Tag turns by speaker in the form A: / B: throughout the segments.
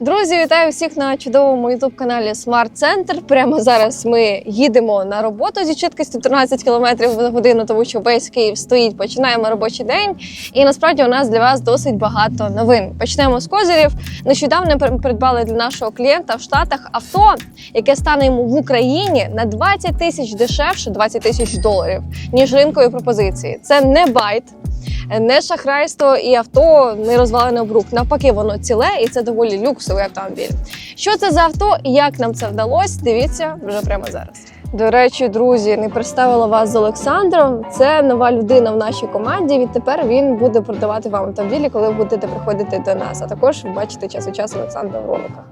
A: Друзі, вітаю всіх на чудовому ютуб каналі Smart Center. Прямо зараз ми їдемо на роботу зі швидкістю 13 км на годину, тому що весь Київ стоїть. Починаємо робочий день. І насправді у нас для вас досить багато новин. Почнемо з козирів. Нещодавно придбали для нашого клієнта в Штатах авто, яке стане йому в Україні на 20 тисяч дешевше, 20 тисяч доларів, ніж ринкові пропозиції. Це не байт. Не шахрайство і авто не розвалене об рук. Навпаки, воно ціле і це доволі люксовий автомобіль. Що це за авто і як нам це вдалося? Дивіться вже прямо зараз. До речі, друзі, не представила вас з Олександром. Це нова людина в нашій команді. Відтепер він буде продавати вам автомобілі, коли ви будете приходити до нас. А також бачите час від часу Олександра в роликах.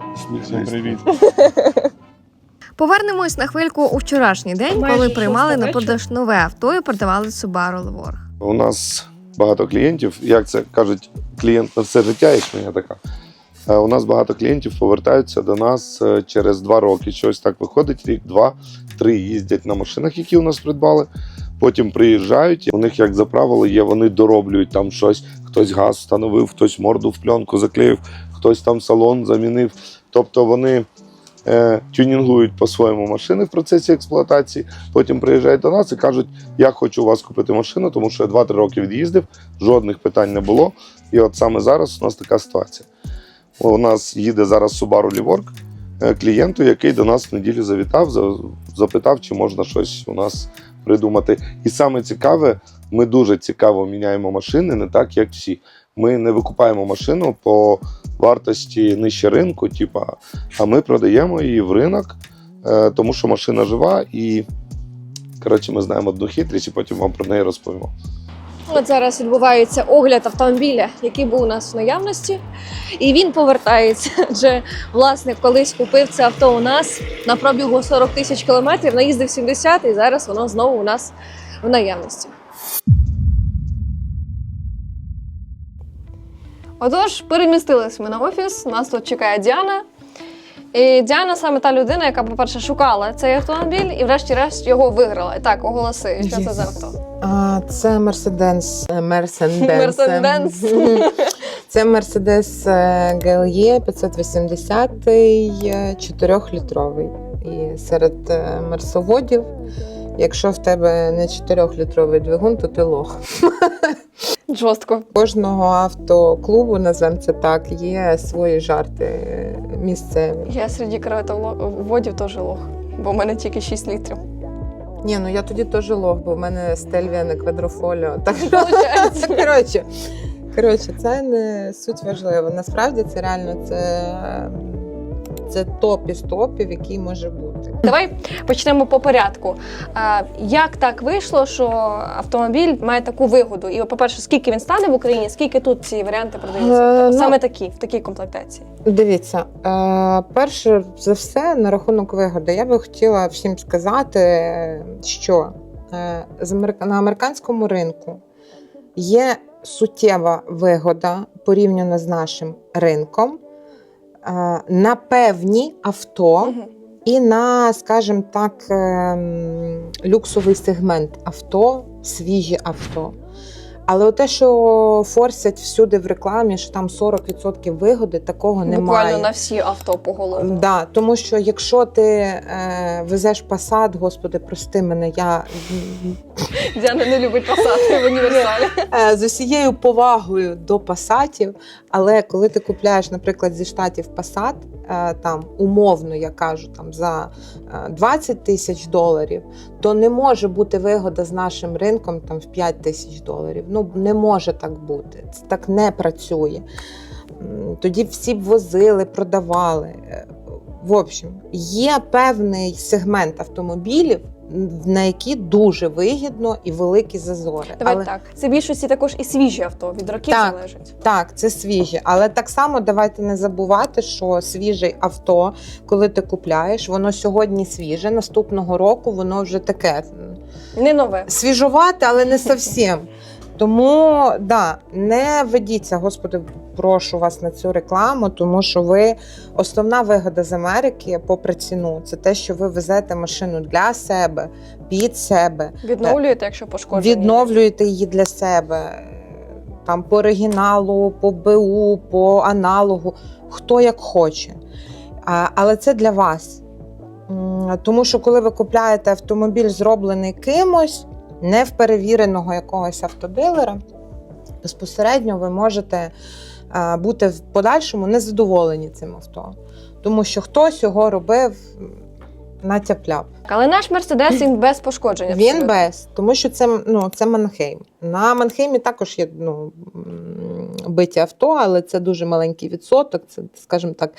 B: Всім привіт.
A: Повернемось на хвильку у вчорашній день,
C: Майже
A: коли приймали на продаж нове авто і продавали Subaru Levorg.
B: У нас багато клієнтів. Як це кажуть, клієнт на все життя, існує така. Е, У нас багато клієнтів повертаються до нас е, через два роки. Щось так виходить, рік, два, три їздять на машинах, які у нас придбали. Потім приїжджають, у них, як за правило, є, вони дороблюють там щось. Хтось газ встановив, хтось морду в пленку заклеїв, хтось там салон замінив. Тобто вони е, тюнінгують по-своєму машини в процесі експлуатації. Потім приїжджають до нас і кажуть, я хочу у вас купити машину, тому що я 2-3 роки від'їздив, жодних питань не було. І от саме зараз у нас така ситуація. У нас їде зараз Subaru Levorg е, клієнту, який до нас в неділю завітав, запитав, чи можна щось у нас придумати. І саме цікаве, ми дуже цікаво міняємо машини, не так, як всі. Ми не викупаємо машину по вартості нижче ринку, типа, а ми продаємо її в ринок, е, тому що машина жива і. Коротше, ми знаємо одну хитрість, і потім вам про неї розповімо.
A: От зараз відбувається огляд автомобіля, який був у нас в наявності, і він повертається. Адже власник колись купив це авто у нас на пробігу 40 тисяч кілометрів, наїздив 70, і зараз воно знову у нас в наявності. Отож, перемістились ми на офіс. Нас тут чекає Діана. І Діана саме та людина, яка, по-перше, шукала цей автомобіль і, врешті-решт, його виграла. І Так, оголоси, що це за авто.
C: А, це Мерседес. Мерседес.
A: Мерседес.
C: Це Мерседес GLE 580 4-літровий. І серед е, мерсоводів, якщо в тебе не 4-літровий двигун, то ти лох.
A: Жорстко.
C: Кожного автоклубу, називаємо це так, є свої жарти е, місцеві.
A: Я серед кровотоводів теж лох, бо в мене тільки 6 літрів.
C: Ні, ну я тоді теж лох, бо в мене стельвія не квадрофоліо. Так коротше, коротше, це не суть важливо. Насправді це реально це, це топ із топів, який може бути.
A: Давай почнемо по порядку. Як так вийшло, що автомобіль має таку вигоду? І, по-перше, скільки він стане в Україні, скільки тут ці варіанти продаються?
C: Е, ну-
A: саме такі, в такій комплектації.
C: Дивіться, е, перше за все на рахунок вигоди, я би хотіла всім сказати, що е, на американському ринку є суттєва вигода порівняно з нашим ринком на певні авто і на, скажімо так, ем, люксовий сегмент авто, свіжі авто. Але те, що форсять всюди в рекламі, що там 40% вигоди, такого немає.
A: Буквально на всі авто по голові.
C: Да, тому що якщо ти е, везеш посад, господи, прости мене, я
A: Діана не любить пасати в універсалі.
C: е, з усією повагою до пасатів, але коли ти купляєш, наприклад, зі штатів пасат, е, там умовно я кажу, там за е, 20 тисяч доларів, то не може бути вигода з нашим ринком там в 5 тисяч доларів. Ну не може так бути. Це так не працює. Тоді всі б возили, продавали. Е, В общем, є певний сегмент автомобілів, на які дуже вигідно і великі зазори.
A: Давай
C: Але-
A: так. Це більшості також і свіжі авто від років
C: Так.
A: залежить.
C: Так, це свіжі. Але так само давайте не забувати, що свіже авто, коли ти купляєш, воно сьогодні свіже, наступного року воно вже таке
A: Не нове.
C: Свіжувати, але не зовсім. Тому да, не ведіться, господи, прошу вас на цю рекламу, тому що ви основна вигода з Америки, попри ціну, це те, що ви везете машину для себе, під себе,
A: Відновлюєте, якщо пошкоджені.
C: відновлюєте її для себе. Там по оригіналу, по БУ, по аналогу. хто як хоче. А, але це для вас. Тому що коли ви купляєте автомобіль, зроблений кимось, не в перевіреного якогось автодилера, безпосередньо ви можете е, бути в подальшому незадоволені цим авто. Тому що хтось його робив на тяп-ляп.
A: Але наш мерседес він без пошкоджень.
C: Він
A: абсолютно.
C: без, тому що це, ну, це Манхейм. На Манхеймі також є ну, биті авто, але це дуже маленький відсоток. Це, скажімо так,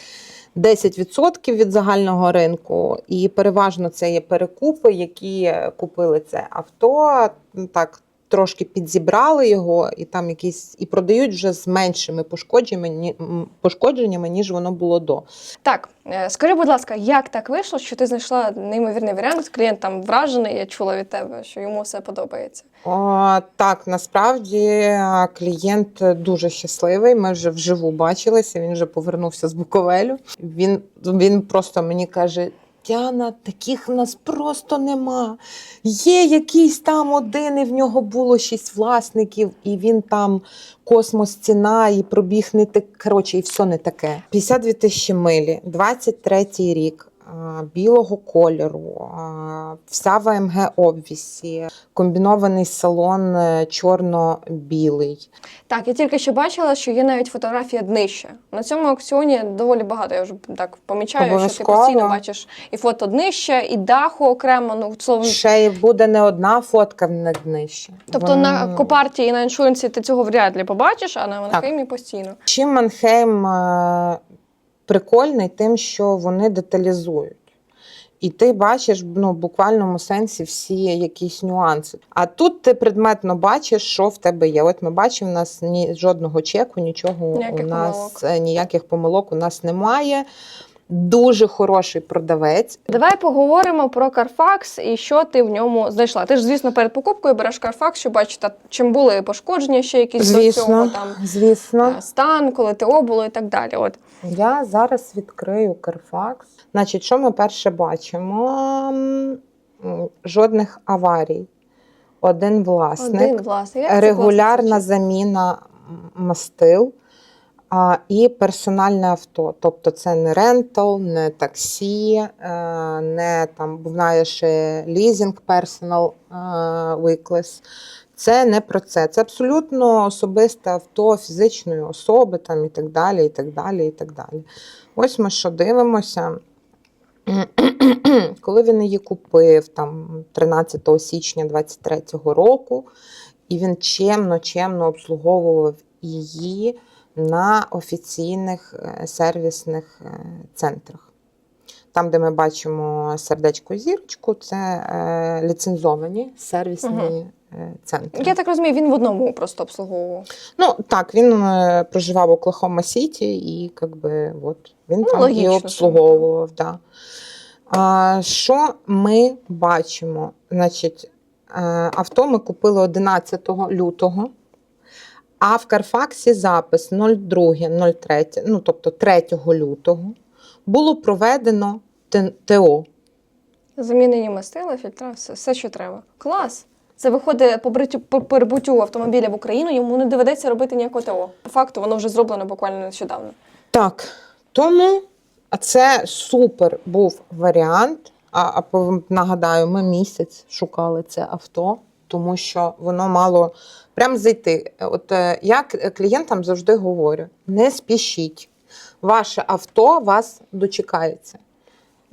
C: 10% від загального ринку. І переважно це є перекупи, які купили це авто. Так, трошки підзібрали його, і там якісь і продають вже з меншими пошкодженнями, пошкодженнями, ніж воно було до.
A: Так, е, скажи, будь ласка, як так вийшло, що ти знайшла неймовірний варіант? Клієнт там вражений, я чула від тебе, що йому все подобається.
C: О, так, насправді клієнт дуже щасливий. Ми вже вживу бачилися. Він вже повернувся з Буковелю. Він, він просто мені каже: Діана, таких в нас просто нема. Є якийсь там один, і в нього було шість власників, і він там космос ціна, і пробіг не так. Коротше, і все не таке. 52 тисячі милі, 23 рік. Білого кольору, вся в АМГ обвісі, комбінований салон е, чорно-білий.
A: Так, я тільки що бачила, що є навіть фотографія днища. На цьому аукціоні доволі багато. Я вже так помічаю, що ти постійно бачиш і фото днища, і даху окремо. Ну словом,
C: Ще й буде не одна фотка на днище.
A: тобто
C: Вон-
A: на копарті і на іншуренсі ти цього вряд ли побачиш, а на Манхеймі постійно.
C: Чим Манхейм е, прикольний, тим, що вони деталізують. І ти бачиш ну, в буквальному сенсі всі якісь нюанси. А тут ти предметно бачиш, що в тебе є. От ми бачимо, у нас ні жодного чеку, нічого
A: Ніяких
C: у нас
A: помилок.
C: е, ніяких помилок у нас немає. Дуже хороший продавець.
A: Давай поговоримо про Carfax і що ти в ньому знайшла. Ти ж, звісно, перед покупкою береш Carfax, щоб бачити, чим були пошкодження ще якісь до цього там
C: звісно.
A: е, стан, коли ТО було і так далі. От
C: Я зараз відкрию Carfax. Значить, що ми перше бачимо? Жодних аварій. Один власник,
A: один власник.
C: Регулярна
A: класно
C: заміна мастил а, і персональне авто. Тобто це не рентал, не таксі, е, не там, ще лізінг персонал виклес. Це не про це. Це абсолютно особисте авто фізичної особи там, і так далі. і так далі, і так далі. Ось ми що дивимося. Коли він її купив там 13 січня 23-го року, і він чемно, чемно обслуговував її на офіційних е, сервісних е, центрах. Там, де ми бачимо сердечко і зірочку, це е, ліцензовані сервісні Е.
A: Я так розумію, він в одному просто обслуговував.
C: Ну так, він е, проживав у Оклахома Сіті, і якби от він
A: Ну,
C: там
A: логічно,
C: і обслуговував. Да. А, що ми бачимо? Значить, е, авто ми купили 11 лютого, а в Карфаксі запис 02, 03, ну тобто 3 лютого, було проведено ТО.
A: Замінені мастила, фільтра, все, все, що треба. Клас! Це виходить по, бриттю- по прибуттю автомобіля в Україну, йому не доведеться робити ніякого ТО. По факту, воно вже зроблено буквально нещодавно.
C: Так, тому це супер був варіант. А, а нагадаю, ми місяць шукали це авто, тому що воно мало прям зайти. От е, я к- клієнтам завжди говорю: не спішіть. Ваше авто вас дочекається.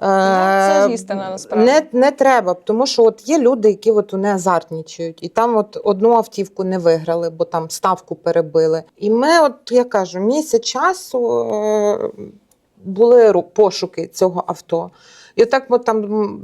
A: Ну, це
C: Е,
A: ж істина, насправді.
C: Не, не треба, тому що от є люди, які от вони азартнічують, і там от одну автівку не виграли, бо там ставку перебили. І ми, от я кажу, місяць часу е, були пошуки цього авто. І отак от там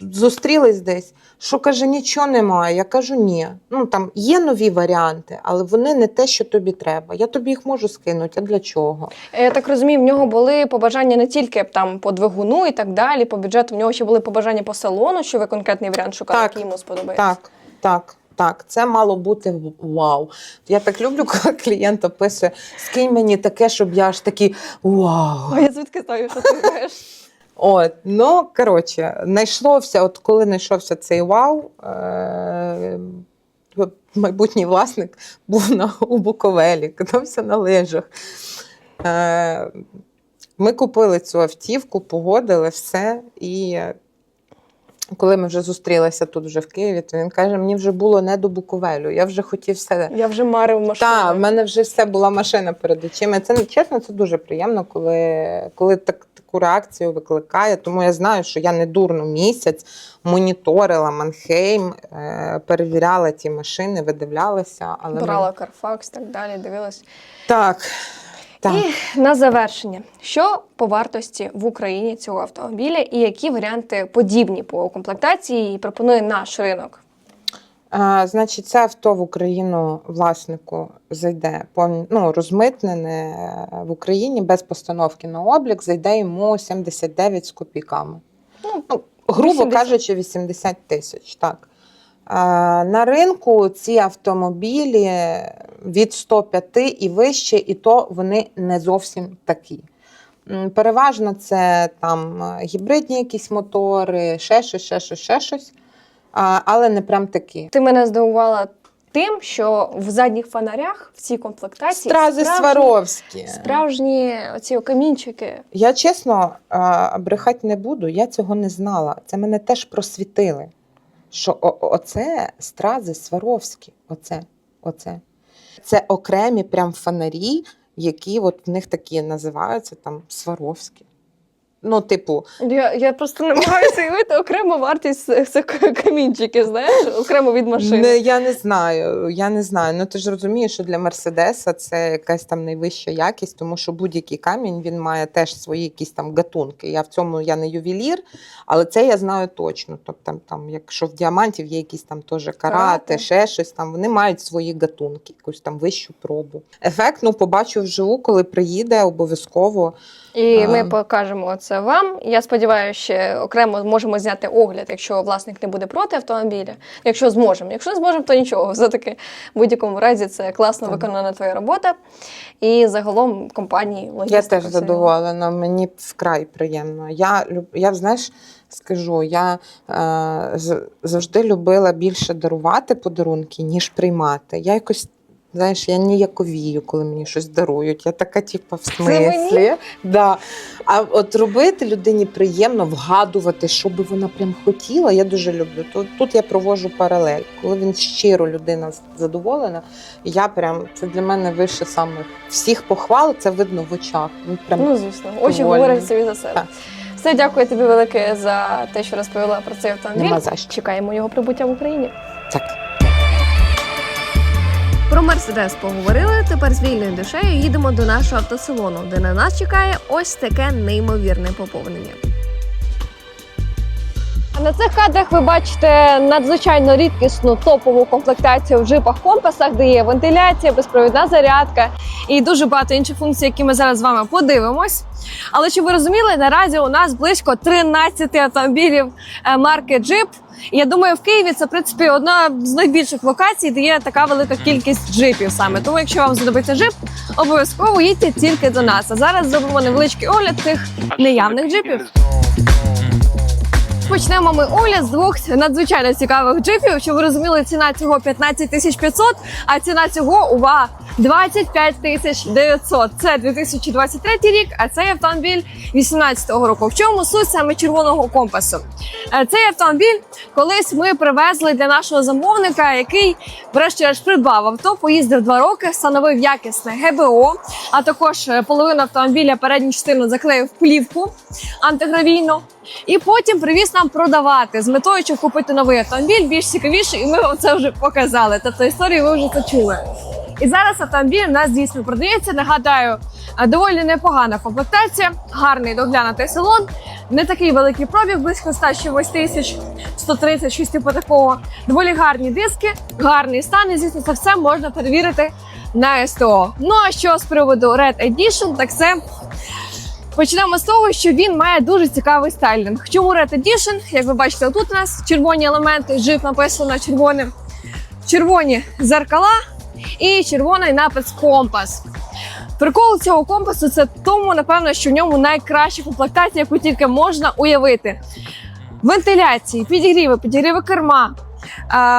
C: зустрілись десь, що каже, нічого немає. Я кажу, ні. Ну там є нові варіанти, але вони не те, що тобі треба. Я тобі їх можу скинути. А для чого?
A: Я так розумію, в нього були побажання не тільки там по двигуну і так далі, по бюджету. В нього ще були побажання по салону, що ви конкретний варіант шукали,
C: Так,
A: який йому сподобається.
C: Так, так. Так, це мало бути вау. Я так люблю, коли клієнт описує, скинь мені таке, щоб я аж такий вау.
A: А я звідки знаю, що ти знаєш?
C: От, ну коротше, знайшлося, от коли знайшовся цей вау, е- майбутній власник був на, у Буковелі, катався на лижах. Е- Ми купили цю автівку, погодили все. І коли ми вже зустрілися тут вже в Києві, то він каже: мені вже було не до Буковелю. Я вже хотів все.
A: Я вже марив машину.
C: Так, в мене вже все була машина перед очима. Це чесно, це дуже приємно, коли, коли так, таку реакцію викликає. Тому я знаю, що я не дурно місяць моніторила Манхейм, е, перевіряла ті машини, видивлялася. Але
A: Брала Carfax, так далі, дивилась.
C: так. Так.
A: І на завершення, що по вартості в Україні цього автомобіля і які варіанти подібні по комплектації пропонує наш ринок?
C: А, значить, це авто в Україну власнику зайде повні, ну, розмитнене в Україні без постановки на облік, зайде йому 79 з копійками.
A: Ну,
C: Ну, грубо
A: 80.
C: кажучи, 80 тисяч. Так. На ринку ці автомобілі від 105 і вище, і то вони не зовсім такі. Переважно це там гібридні якісь мотори, ще щось, ще щось, ще щось. Але не прям такі.
A: Ти мене здивувала тим, що в задніх фонарях в цій комплектації
C: Стрази
A: справжні-
C: Сваровські.
A: Справжні оці камінчики.
C: Я чесно брехати не буду, я цього не знала. Це мене теж просвітили. Що оце стрази Сваровські. Оце, оце. Це окремі прям фонарі, які от в них такі називаються там Сваровські. Ну, типу,
A: Я, я просто намагаюся уявити окрему вартість цих- камінчиків, знаєш, окремо від машини.
C: Не, я не знаю. Я не знаю. Ну ти ж розумієш, що для Мерседеса це якась там найвища якість, тому що будь-який камінь він має теж свої якісь там гатунки. Я в цьому я не ювелір, але це я знаю точно. Тобто, там, там, якщо в діамантів є якісь там теж карати,
A: Карати.
C: ще щось там, вони мають свої гатунки, якусь там вищу пробу. Ефект ну побачу вживу, коли приїде, обов'язково.
A: І
C: А.
A: ми покажемо це вам. Я сподіваюся, ще окремо зможемо зняти огляд, якщо власник не буде проти автомобіля. Якщо зможемо. Якщо не зможемо, то нічого. Все-таки в будь-якому разі це класно
C: Так.
A: виконана твоя робота. І загалом компанії
C: Я теж задоволена, мені вкрай приємно. Я я знаєш, скажу, я е, завжди любила більше дарувати подарунки, ніж приймати. Я якось. Знаєш, я ніяковію, коли мені щось дарують. Я така, типу, в смислі. Да. А от робити людині приємно, вгадувати, що би вона прям хотіла, я дуже люблю. Тут, тут я провожу паралель. Коли він щиро людина задоволена, я прям це для мене вище саме всіх похвал, це видно в очах. Він прям
A: Ну, звісно, очі говорять собі за себе.
C: Так.
A: Все, дякую тобі велике за те, що розповіла про цей автомобіль.
C: нема за що.
A: Чекаємо його прибуття в Україні.
C: Так.
A: Про Мерседес поговорили. Тепер з вільною душею їдемо до нашого автосалону, де на нас чекає ось таке неймовірне поповнення. На цих кадрах ви бачите надзвичайно рідкісну топову комплектацію в джипах-компасах, де є вентиляція, безпровідна зарядка і дуже багато інших функцій, які ми зараз з вами подивимось. Але щоб ви розуміли, наразі у нас близько 13 автомобілів е, марки Jeep. Я думаю, в Києві це в принципі одна з найбільших локацій, де є така велика кількість джипів саме. Тому, якщо вам знадобиться джип, обов'язково їдьте тільки до нас. А зараз зробимо невеличкий огляд цих неявних джипів. Почнемо ми огляд з двох надзвичайно цікавих джипів. Щоб ви розуміли, ціна цього 15 тисяч 500, а ціна цього увага 25 тисяч 900. Це 2023 рік, а цей автомобіль 2018 року. В чому суть саме червоного компасу? Е, Цей автомобіль колись ми привезли для нашого замовника, який, врешті-решт, придбав авто, поїздив два роки, встановив якісне ГБО, а також е, половину автомобіля передню частину заклеїв плівку антигравійну. І потім привіз нам продавати з метою, щоб купити новий автомобіль, більш цікавіший, і ми вам це вже показали. Тобто історію ви вже це чули. І зараз автомобіль у нас дійсно продається. Нагадаю, е, доволі непогана комплектація, гарний доглянутий салон, не такий великий пробіг, близько 100 чогось тисяч, 130, щось типу такого. Доволі гарні диски, гарний стан. І звісно, це все можна перевірити на СТО. Ну а що з приводу Red Edition, так це Почнемо з того, що він має дуже цікавий стайлінг. Чому Red Edition? Як ви бачите, тут у нас червоні елементи, джип написано червоним, червоні зеркала і червоний напис компас. Прикол цього компасу це тому, напевно, що в ньому найкраща комплектація, яку тільки можна уявити. Вентиляції, підігріви, підігріви керма,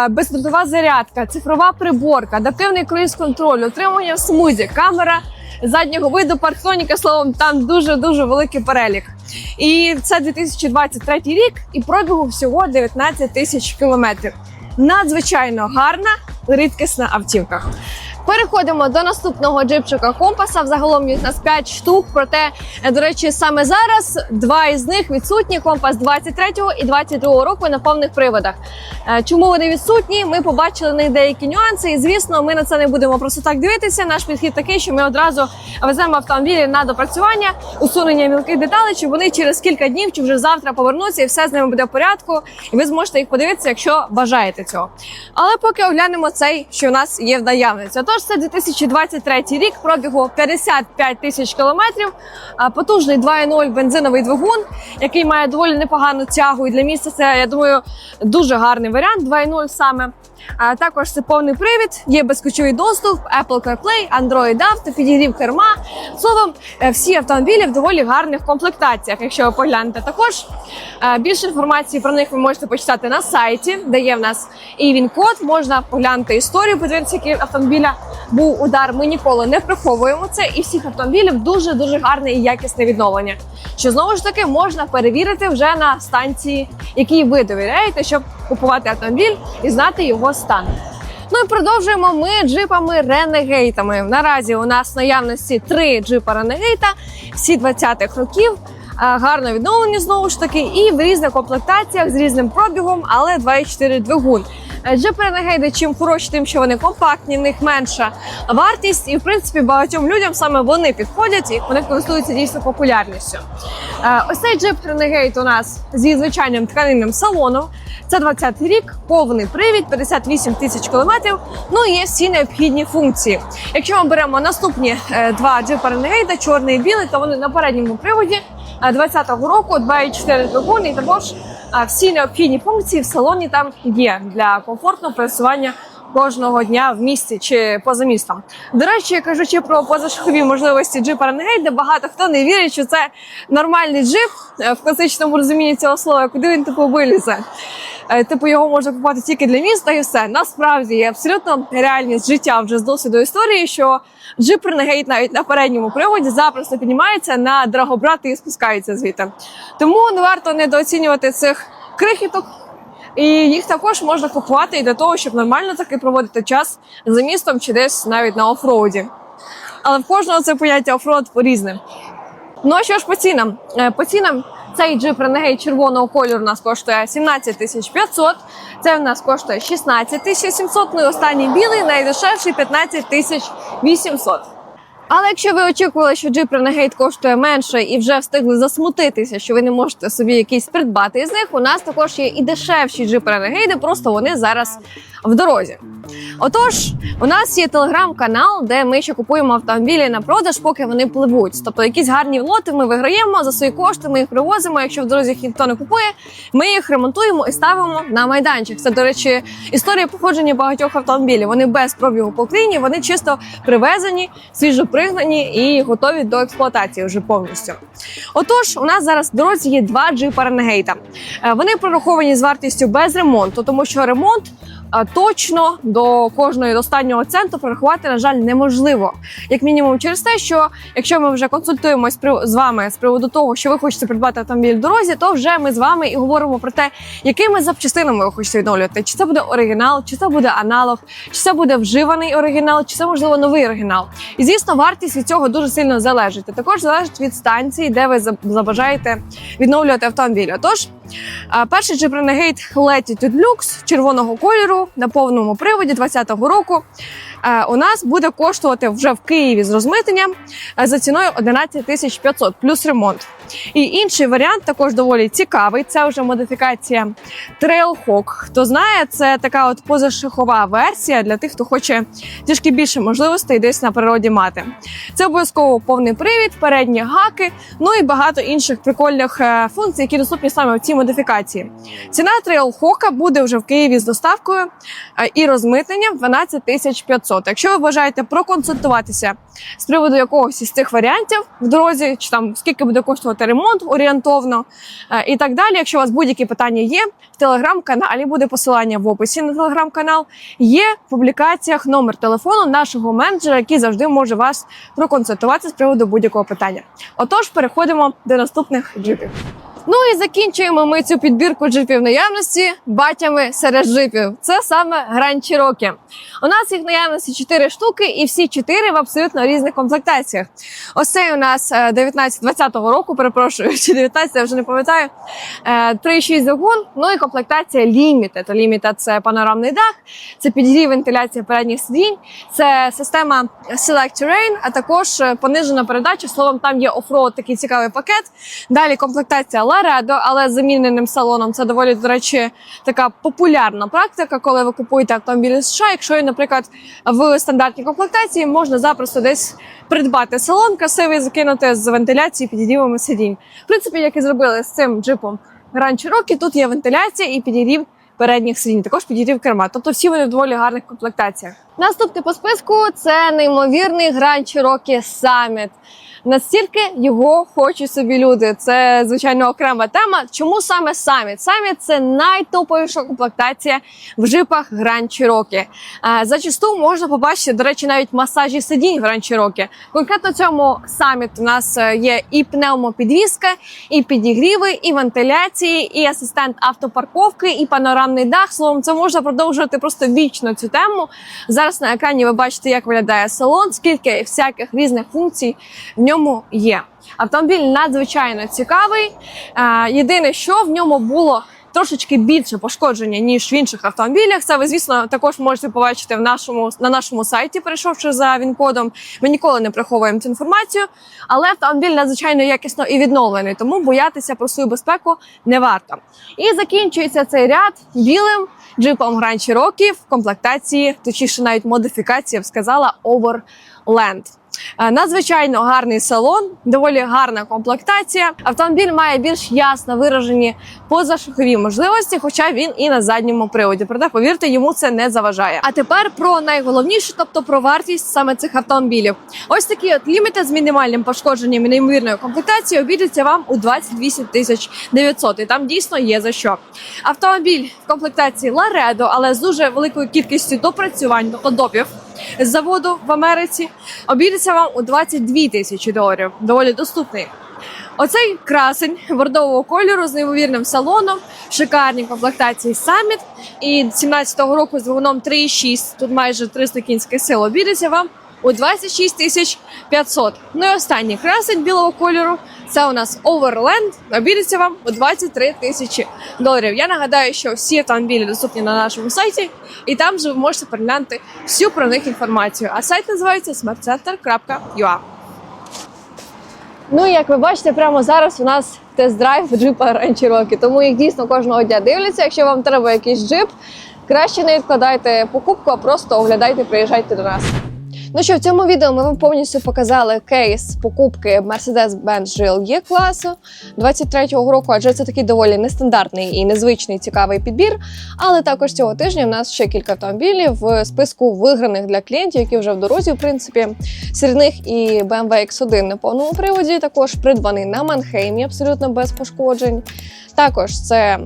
A: бездротова зарядка, цифрова приборка, адаптивний круїз контроль, отримання в смузі, камера заднього виду парктроніка, словом, там дуже дуже великий перелік. І це 2023 рік, і пробігу всього 19 тисяч кілометрів. Надзвичайно гарна, рідкісна автівка. Переходимо до наступного джипчика компаса. Взагалом їх у нас 5 штук. Проте, е, до речі, саме зараз два із них відсутні. Компас 23-го і 22-го року на повних приводах. Е, Чому вони відсутні? Ми побачили в них деякі нюанси. І звісно, ми на це не будемо просто так дивитися. Наш підхід такий, що ми одразу веземо автомобілі на допрацювання, усунення мілких деталей, щоб вони через кілька днів чи вже завтра повернуться, і все з ними буде в порядку. І ви зможете їх подивитися, якщо бажаєте цього. Але поки оглянемо цей, що у нас є в наявності. Отож, це 2023 рік, пробігу 55 тисяч кілометрів, потужний 2.0 бензиновий двигун, який має доволі непогану тягу. І для міста це, я думаю, дуже гарний варіант. 2.0 саме. А також це повний привід, є безключовий доступ, Apple CarPlay, Android Auto, підігрів керма. Словом, е, всі автомобілі в доволі гарних комплектаціях. Якщо ви поглянете, також е, більше інформації про них ви можете почитати на сайті, де є в нас і він код. Можна поглянути історію, подивитися, який автомобіля був удар. Ми ніколи не приховуємо це, і всіх автомобілів дуже дуже гарне і якісне відновлення. Що знову ж таки можна перевірити вже на станції, якій ви довіряєте, щоб купувати автомобіль і знати його стан. Ну і продовжуємо ми джипами ренегейтами. Наразі у нас в наявності три джипа ренегейта, всі 20-х років. Гарно відновлені знову ж таки, і в різних комплектаціях з різним пробігом, але 2,4 двигун. Е, Джипи чим хороші, тим, що вони компактні, в них менша вартість, і в принципі багатьом людям саме вони підходять і вони користуються дійсно популярністю. Е, Ось цей джип Renegade у нас зі звичайним тканинним салоном. Це 20 рік, повний привід, 58 тисяч кілометрів. Ну і є всі необхідні функції. Якщо ми беремо наступні е, два джипа Renegade, чорний і білий, то вони на передньому приводі е, 20-го року 2,4 двигун, і також е, всі необхідні функції в салоні там є для комфортного пересування кожного дня в місті чи поза містом. До речі, кажучи про позашахові можливості джипа де багато хто не вірить, що це нормальний джип е, в класичному розумінні цього слова, куди він типу вилізе. Е, Типу його можна купувати тільки для міста і все. Насправді є абсолютно реальність життя вже з досвіду історії, що джип Renegade навіть на передньому приводі запросто піднімається на драгобрати і спускається звідти. Тому не варто недооцінювати цих крихіток. І їх також можна купувати і для того, щоб нормально таки проводити час за містом чи десь навіть на офроуді. Але в кожного це поняття офроуд по різним. Ну а що ж по цінам? Е, По цінам цей джип Renegade червоного кольору у нас коштує 17 тисяч 500, це в нас коштує 16 тисяч 700, ну і останній білий найдешевший 15 тисяч 800. Але якщо ви очікували, що джип Renegade коштує менше і вже встигли засмутитися, що ви не можете собі якийсь придбати із них, у нас також є і дешевші джипи Renegade, просто вони зараз в дорозі. Отож, у нас є телеграм-канал, де ми ще купуємо автомобілі на продаж, поки вони пливуть. Тобто якісь гарні лоти ми виграємо за свої кошти, ми їх привозимо. Якщо в дорозі їх ніхто не купує, ми їх ремонтуємо і ставимо на майданчик. Це, до речі, історія походження багатьох автомобілів. Вони без пробігу по Україні, вони чисто привезені, свіжопригнані і готові до експлуатації вже повністю. Отож, у нас зараз в дорозі є два джипа Renegade. Е, Вони прораховані з вартістю без ремонту, тому що ремонт точно до кожної до останнього центу порахувати, на жаль, неможливо. Як мінімум, через те, що якщо ми вже консультуємось з вами з приводу того, що ви хочете придбати автомобіль в дорозі, то вже ми з вами і говоримо про те, якими запчастинами ви хочете відновлювати. Чи це буде оригінал, чи це буде аналог, чи це буде вживаний оригінал, чи це можливо новий оригінал. І звісно, вартість від цього дуже сильно залежить. Також залежить від станції, де ви забажаєте відновлювати автомобіль. Отож, а, Перший Jeep Renegade від люкс червоного кольору на повному приводі 2020 року. Е, У нас буде коштувати вже в Києві з розмитненням е, за ціною 11 тисяч 500 плюс ремонт. І інший варіант також доволі цікавий. Це вже модифікація Trailhawk. Хто знає, це така от позашахова версія для тих, хто хоче трішки більше можливостей десь на природі мати. Це обов'язково повний привід, передні гаки, ну і багато інших прикольних е, функцій, які доступні саме в цій модифікації. Ціна Trailhawk буде вже в Києві з доставкою і розмитненням 12 тисяч 500. 500. Якщо ви бажаєте проконсультуватися з приводу якогось із цих варіантів в дорозі, чи там скільки буде коштувати ремонт орієнтовно е, і так далі. Якщо у вас будь-які питання є, в телеграм-каналі буде посилання в описі на телеграм-канал. Є в публікаціях номер телефону нашого менеджера, який завжди може вас проконсультувати з приводу будь-якого питання. Отож, переходимо до наступних джипів. Ну і закінчуємо ми цю підбірку джипів наявності батями серед джипів. Це саме Grand Cherokee. У нас їх наявності 4 штуки, і всі 4 в абсолютно різних комплектаціях. Ось цей у нас 19-20 року, перепрошую, чи 19, я вже не пам'ятаю. Е, 3,6 двигун, ну і комплектація Limited. Limited – це панорамний дах, це підігрів вентиляція передніх сидінь, це система Select Terrain, а також е, понижена передача. Словом, там є оффроуд, такий цікавий пакет. Далі комплектація Laredo, але з заміненим салоном. Це доволі, до речі, така популярна практика, коли ви купуєте автомобіль США. Якщо, наприклад, в стандартній комплектації можна запросто десь придбати салон красивий, закинути з вентиляції підігрівами сидінь. В принципі, як і зробили з цим джипом Grand Cherokee, тут є вентиляція і підігрів передніх сидінь, також підігрів керма. Тобто всі вони в доволі гарних комплектаціях. Наступний по списку це неймовірний Grand Cherokee Summit. Настільки його хочуть собі люди. Це звичайно окрема тема. Чому саме Summit? Summit – це найтоповіша комплектація в джипах Grand Cherokee. Зачасту можна побачити, до речі, навіть масажі сидінь Grand Cherokee. Конкретно цьому Summit у нас е, є і пневмопідвізка, і підігріви, і вентиляції, і асистент автопарковки, і панорамний дах. Словом, це можна продовжувати просто вічно цю тему. Зараз на екрані ви бачите, як виглядає салон, скільки всяких різних функцій в ньому є. Автомобіль надзвичайно цікавий. Е, Єдине, що в ньому було. Трошечки більше пошкодження ніж в інших автомобілях. Це ви, звісно, також можете побачити в нашому на нашому сайті, перейшовши за він-кодом. Ми ніколи не приховуємо цю інформацію, але автомобіль надзвичайно якісно і відновлений, тому боятися про свою безпеку не варто. І закінчується цей ряд білим джипом Grand Cherokee в комплектації, точніше, навіть модифікації, я сказала, Overland. Е, Надзвичайно гарний салон, доволі гарна комплектація. Автомобіль має більш ясно виражені позашухові можливості, хоча він і на задньому приводі. Проте, повірте, йому це не заважає. А тепер про найголовніше, тобто про вартість саме цих автомобілів. Ось такі от ліміти з мінімальним пошкодженням і неймовірною комплектацією обійдеться вам у 28 тисяч 900. І там дійсно є за що. Автомобіль в комплектації Laredo, але з дуже великою кількістю допрацювань, тобто допів з заводу в Америці, обійдеться вам у 22 тисячі доларів. Доволі доступний. Оцей красень бордового кольору з неймовірним салоном, шикарні комплектації Summit і 17-го року з двигуном 3,6, тут майже 300 кінських сил обійдеться вам у 26 тисяч 500. Ну і останній красень білого кольору це у нас Overland, обійдеться вам у 23 тисячі доларів. Я нагадаю, що всі автомобілі доступні на нашому сайті, і там же ви можете переглянути всю про них інформацію. А сайт називається smartcenter.ua. Ну, і як ви бачите, прямо зараз у нас тест-драйв джипа Grand Cherokee, тому їх дійсно кожного дня дивляться. Якщо вам треба якийсь джип, краще не відкладайте покупку, а просто оглядайте, приїжджайте до нас. Ну що, в цьому відео ми вам повністю показали кейс покупки Mercedes-Benz GLE класу 23-го року, адже це такий доволі нестандартний і незвичний цікавий підбір. Але також цього тижня в нас ще кілька автомобілів в списку виграних для клієнтів, які вже в дорозі, в принципі. Серед них і BMW X1 на повному приводі, також придбаний на Манхеймі, абсолютно без пошкоджень. Також це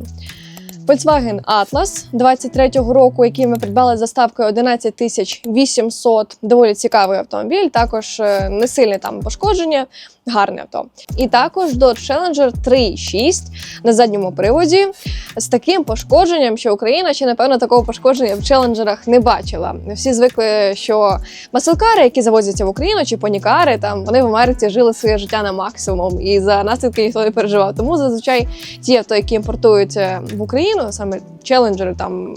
A: Volkswagen Atlas 23-го року, який ми придбали за ставкою 11 тисяч 800. Доволі цікавий автомобіль. Також е, не сильне там пошкодження, гарне авто. І також Dodge Challenger 3.6 на задньому приводі з таким пошкодженням, що Україна ще напевно такого пошкодження в челенджерах не бачила. Всі звикли, що маселкари, які завозяться в Україну, чи понікари, там вони в Америці жили своє життя на максимум, і за наслідки ніхто не переживав. Тому зазвичай ті авто, які імпортуються в Україну, саме челенджери, там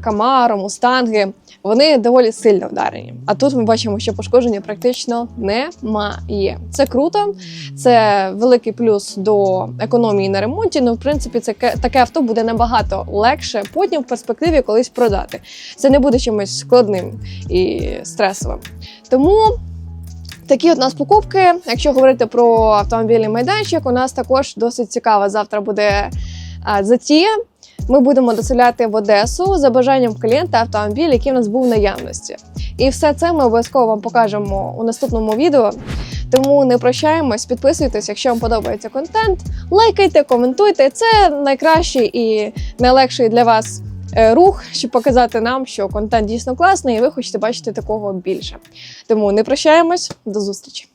A: Камаро, Мустанги, вони доволі сильно вдарені. А тут ми бачимо, що пошкодження практично немає. Це круто, це великий плюс до економії на ремонті. Ну, в принципі, це таке авто буде набагато легше потім в перспективі колись продати. Це не буде чимось складним і стресовим. Тому. Такі от у нас покупки. Якщо говорити про автомобільний майданчик, у нас також досить цікава завтра буде затія. Ми будемо доселяти в Одесу за бажанням клієнта автомобіль, який в нас був в наявності. І все це ми обов'язково вам покажемо у наступному відео. Тому не прощаємось, підписуйтесь, якщо вам подобається контент, лайкайте, коментуйте. Це найкращий і найлегший для вас е, рух, щоб показати нам, що контент дійсно класний, і ви хочете бачити такого більше. Тому не прощаємось, до зустрічі.